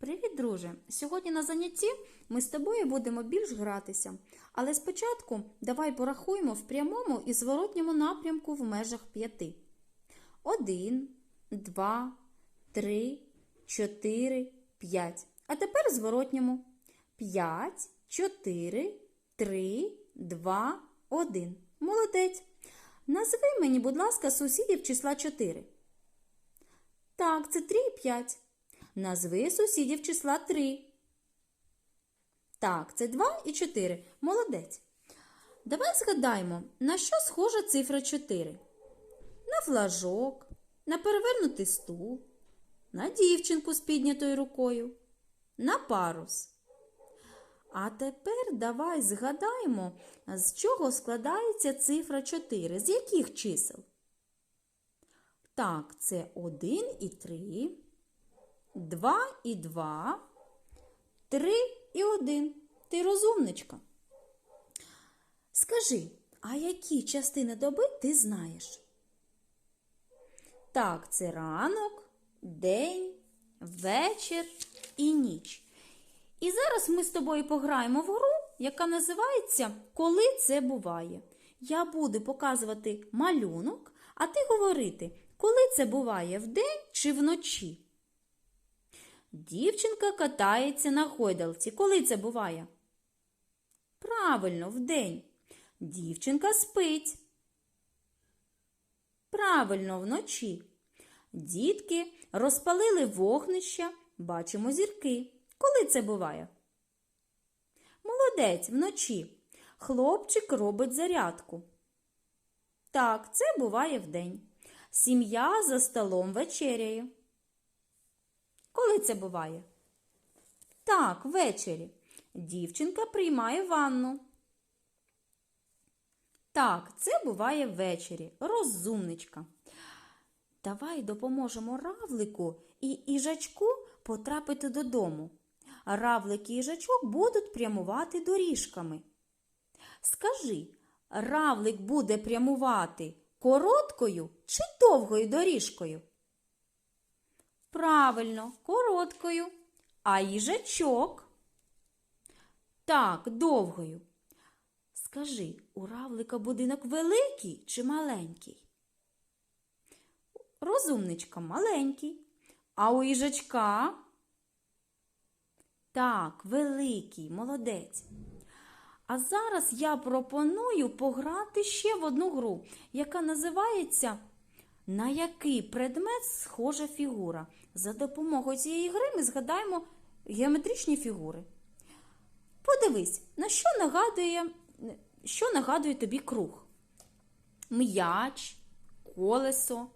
Привіт, друже! Сьогодні на занятті ми з тобою будемо більш гратися. Але спочатку давай порахуємо в прямому і зворотньому напрямку в межах п'яти. Один, два, три, чотири, п'ять. А тепер зворотньому. П'ять, чотири, три, два, один. Молодець. Назви мені, будь ласка, сусідів числа 4. Так, це 3 і 5. Назви сусідів числа 3. Так, це 2 і 4. Молодець. Давай згадаємо, на що схожа цифра 4. На флажок, на перевернутий стул, на дівчинку з піднятою рукою, на парус. А тепер давай згадаємо, з чого складається цифра 4. З яких чисел? Так, це 1 і 3, 2 і 2, 3 і 1. Ти розумничка. Скажи, а які частини доби ти знаєш? Так, це ранок, день, вечір і ніч. І зараз ми з тобою пограємо в гру, яка називається Коли це буває. Я буду показувати малюнок, а ти говорити, коли це буває вдень чи вночі. Дівчинка катається на гойдалці. Коли це буває? Правильно, вдень. Дівчинка спить. Правильно, вночі. Дітки розпалили вогнища, бачимо зірки. Коли це буває? Молодець вночі. Хлопчик робить зарядку. Так, це буває вдень. Сім'я за столом вечеряє. Коли це буває? Так, ввечері. Дівчинка приймає ванну. Так, це буває ввечері. Розумничка. Давай допоможемо равлику і їжачку потрапити додому. Равлик і їжачок будуть прямувати доріжками. Скажи, равлик буде прямувати короткою чи довгою доріжкою? Правильно, короткою. А їжачок? Так, довгою. Скажи, у равлика будинок великий чи маленький? Розумничка маленький. А у їжачка? Так, великий, молодець. А зараз я пропоную пограти ще в одну гру, яка називається На який предмет схожа фігура. За допомогою цієї гри ми згадаємо геометричні фігури. Подивись, на що нагадує, що нагадує тобі круг? М'яч, колесо,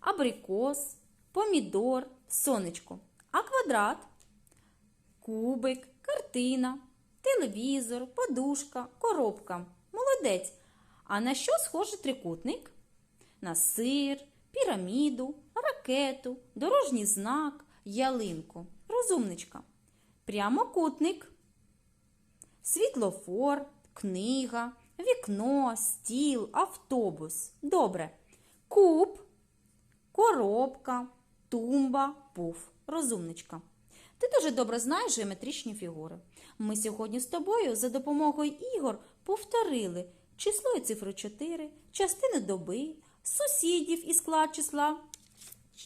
абрикос, помідор, сонечко. А квадрат? Кубик, картина, телевізор, подушка, коробка. Молодець. А на що схожий трикутник? На сир, піраміду, ракету, дорожній знак, ялинку. Розумничка. Прямокутник. Світлофор, книга, вікно, стіл, автобус. Добре. Куб, коробка, тумба, пуф. Розумничка. Ти дуже добре знаєш геометричні фігури. Ми сьогодні з тобою за допомогою ігор повторили число і цифру 4, частини доби, сусідів і склад числа,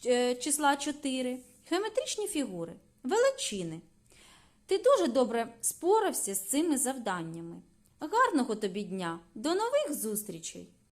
е, числа 4, геометричні фігури, величини. Ти дуже добре спорався з цими завданнями. Гарного тобі дня! До нових зустрічей!